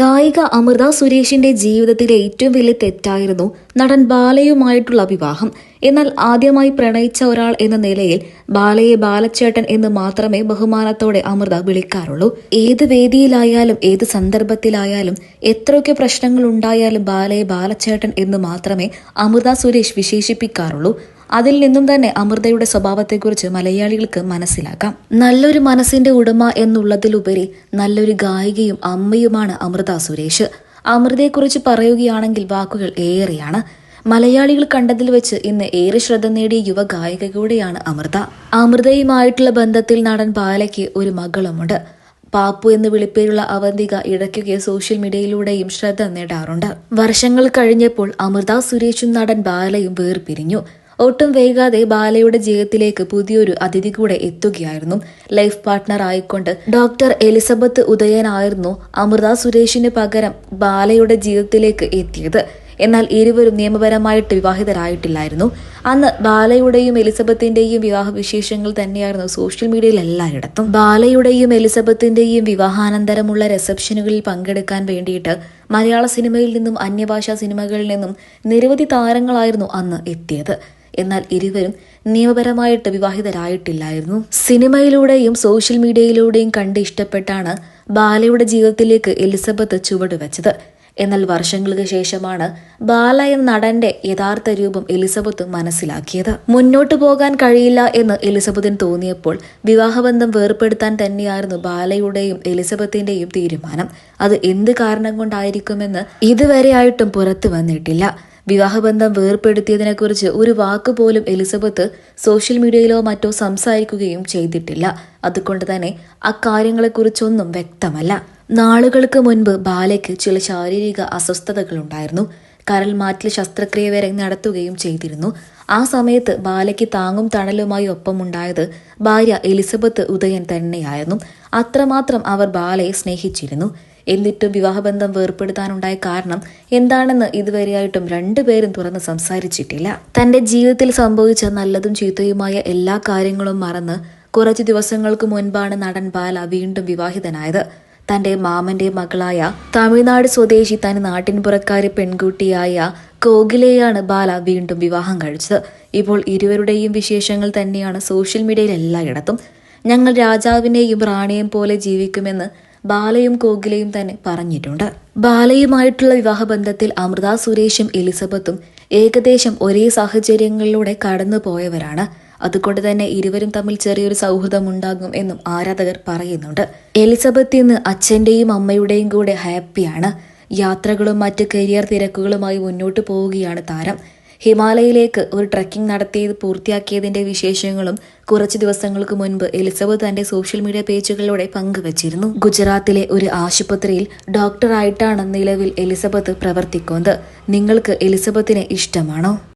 ഗായിക അമൃത സുരേഷിന്റെ ജീവിതത്തിലെ ഏറ്റവും വലിയ തെറ്റായിരുന്നു നടൻ ബാലയുമായിട്ടുള്ള വിവാഹം. എന്നാൽ ആദ്യമായി പ്രണയിച്ച ഒരാൾ എന്ന നിലയിൽ ബാലയെ ബാലച്ചേട്ടൻ എന്ന് മാത്രമേ ബഹുമാനത്തോടെ അമൃത വിളിക്കാറുള്ളൂ. ഏത് വേദിയിലായാലും ഏത് സന്ദർഭത്തിലായാലും എത്രയൊക്കെ പ്രശ്നങ്ങൾ ഉണ്ടായാലും ബാലയെ ബാലച്ചേട്ടൻ എന്ന് മാത്രമേ അമൃത സുരേഷ് വിശേഷിപ്പിക്കാറുള്ളൂ. അതിൽ നിന്നും തന്നെ അമൃതയുടെ സ്വഭാവത്തെക്കുറിച്ച് മലയാളികൾക്ക് മനസ്സിലാക്കാം. നല്ലൊരു മനസ്സിന്റെ ഉടമ എന്നുള്ളതിലുപരി നല്ലൊരു ഗായികയും അമ്മയുമാണ് അമൃത സുരേഷ്. അമൃതയെക്കുറിച്ച് പറയുകയാണെങ്കിൽ വാക്കുകൾ ഏറെയാണ്. മലയാളികൾ കണ്ടതിൽ വെച്ച് ഇന്ന് ഏറെ ശ്രദ്ധ നേടിയ യുവ ഗായിക കൂടെയാണ് അമൃത. അമൃതയുമായിട്ടുള്ള ബന്ധത്തിൽ നടൻ ബാലയ്ക്ക് ഒരു മകളുമുണ്ട്. പാപ്പു എന്ന് വിളിപ്പേരുള്ള അവന്തിക ഇടയ്ക്കൊക്കെ സോഷ്യൽ മീഡിയയിലൂടെയും ശ്രദ്ധ നേടാറുണ്ട്. വർഷങ്ങൾ കഴിഞ്ഞപ്പോൾ അമൃത സുരേഷും നടൻ ബാലയും വേർപിരിഞ്ഞു. ഒട്ടും വൈകാതെ ബാലയുടെ ജീവിതത്തിലേക്ക് പുതിയൊരു അതിഥി കൂടെ എത്തുകയായിരുന്നു. ലൈഫ് പാർട്ട്ണർ ആയിക്കൊണ്ട് ഡോക്ടർ എലിസബത്ത് ഉദയനായിരുന്നു അമൃത സുരേഷിന് പകരം ബാലയുടെ ജീവിതത്തിലേക്ക് എത്തിയത്. എന്നാൽ ഇരുവരും നിയമപരമായിട്ട് വിവാഹിതരായിട്ടില്ലായിരുന്നു. അന്ന് ബാലയുടെയും എലിസബത്തിന്റെയും വിവാഹ വിശേഷങ്ങൾ തന്നെയായിരുന്നു സോഷ്യൽ മീഡിയയിൽ എല്ലായിടത്തും ബാലയുടെയും എലിസബത്തിന്റെയും വിവാഹാനന്തരമുള്ള റിസപ്ഷനുകളിൽ പങ്കെടുക്കാൻ വേണ്ടിയിട്ട് മലയാള സിനിമയിൽ നിന്നും അന്യഭാഷാ സിനിമകളിൽ നിന്നും നിരവധി താരങ്ങളായിരുന്നു അന്ന് എത്തിയത്. എന്നാൽ ഇരുവരും നിയമപരമായിട്ട് വിവാഹിതരായിട്ടില്ലായിരുന്നു. സിനിമയിലൂടെയും സോഷ്യൽ മീഡിയയിലൂടെയും കണ്ട് ഇഷ്ടപ്പെട്ടാണ് ബാലയുടെ ജീവിതത്തിലേക്ക് എലിസബത്ത് ചുവടുവെച്ചത് എന്നാൽ വർഷങ്ങൾക്ക് ശേഷമാണ് ബാല എന്ന നടന്റെ യഥാർത്ഥ രൂപം എലിസബത്ത് മനസ്സിലാക്കിയത്. മുന്നോട്ടു പോകാൻ കഴിയില്ല എന്ന് എലിസബത്തിന് തോന്നിയപ്പോൾ വിവാഹബന്ധം വേർപ്പെടുത്താൻ തന്നെയായിരുന്നു ബാലയുടെയും എലിസബത്തിന്റെയും തീരുമാനം. അത് എന്ത് കാരണം കൊണ്ടായിരിക്കുമെന്ന് ഇതുവരെയായിട്ടും പുറത്തു വന്നിട്ടില്ല. വിവാഹബന്ധം വേർപ്പെടുത്തിയതിനെക്കുറിച്ച് ഒരു വാക്കുപോലും എലിസബത്ത് സോഷ്യൽ മീഡിയയിലോ മറ്റോ സംസാരിക്കുകയും ചെയ്തിട്ടില്ല. അതുകൊണ്ട് തന്നെ അക്കാര്യങ്ങളെക്കുറിച്ചൊന്നും വ്യക്തമല്ല. നാളുകൾക്ക് മുൻപ് ബാലയ്ക്ക് ചില ശാരീരിക അസ്വസ്ഥതകളുണ്ടായിരുന്നു. കരൾ മാറ്റിൽ ശസ്ത്രക്രിയ വരെ നടത്തുകയും ചെയ്തിരുന്നു. ആ സമയത്ത് ബാലയ്ക്ക് താങ്ങും തണലുമായി ഒപ്പമുണ്ടായത് ഭാര്യ എലിസബത്ത് ഉദയൻ തന്നെയായിരുന്നു. അത്രമാത്രം അവർ ബാലയെ സ്നേഹിച്ചിരുന്നു. എന്നിട്ടും വിവാഹബന്ധം വേർപ്പെടുത്താനുണ്ടായ കാരണം എന്താണെന്ന് ഇതുവരെയായിട്ടും രണ്ടുപേരും തുറന്ന് സംസാരിച്ചിട്ടില്ല. തന്റെ ജീവിതത്തിൽ സംഭവിച്ച നല്ലതും ചീത്തയുമായ എല്ലാ കാര്യങ്ങളും മറന്ന് കുറച്ചു ദിവസങ്ങൾക്ക് മുൻപാണ് നടൻ ബാല വീണ്ടും വിവാഹിതനായത്. തന്റെ മാമന്റെ മകളായ തമിഴ്നാട് സ്വദേശി തന്റെ നാട്ടിൻപുറക്കാരി പെൺകുട്ടിയായ കോകിലയാണ് ബാല വീണ്ടും വിവാഹം കഴിച്ചത്. ഇപ്പോൾ ഇരുവരുടെയും വിശേഷങ്ങൾ തന്നെയാണ് സോഷ്യൽ മീഡിയയിൽ എല്ലായിടത്തും. ഞങ്ങൾ രാജാവിനെയും റാണിയെയും പോലെ ജീവിക്കുമെന്ന് ബാലയും കോകിലയും തന്നെ പറഞ്ഞിട്ടുണ്ട്. ബാലയുമായിട്ടുള്ള വിവാഹബന്ധത്തിൽ അമൃത സുരേഷും എലിസബത്തും ഏകദേശം ഒരേ സാഹചര്യങ്ങളിലൂടെ കടന്നു പോയവരാണ് അതുകൊണ്ട് തന്നെ ഇരുവരും തമ്മിൽ ചെറിയൊരു സൗഹൃദം ഉണ്ടാകും എന്നും ആരാധകർ പറയുന്നുണ്ട്. എലിസബത്ത് ഇന്ന് അച്ഛന്റെയും അമ്മയുടെയും കൂടെ ഹാപ്പിയാണ്. യാത്രകളും മറ്റ് കരിയർ തിരക്കുകളുമായി മുന്നോട്ട് പോവുകയാണ് താരം. ഹിമാലയയിലേക്ക് ഒരു ട്രക്കിംഗ് നടത്തിയത് പൂർത്തിയാക്കിയതിന്റെ വിശേഷങ്ങളും കുറച്ച് ദിവസങ്ങൾക്ക് മുൻപ് എലിസബത്ത് തന്റെ സോഷ്യൽ മീഡിയ പേജുകളിലൂടെ പങ്കുവച്ചിരുന്നു. ഗുജറാത്തിലെ ഒരു ആശുപത്രിയിൽ ഡോക്ടറായിട്ടാണ് നിലവിൽ എലിസബത്ത് പ്രവർത്തിക്കുന്നത്. നിങ്ങൾക്ക് എലിസബത്തിനെ ഇഷ്ടമാണോ?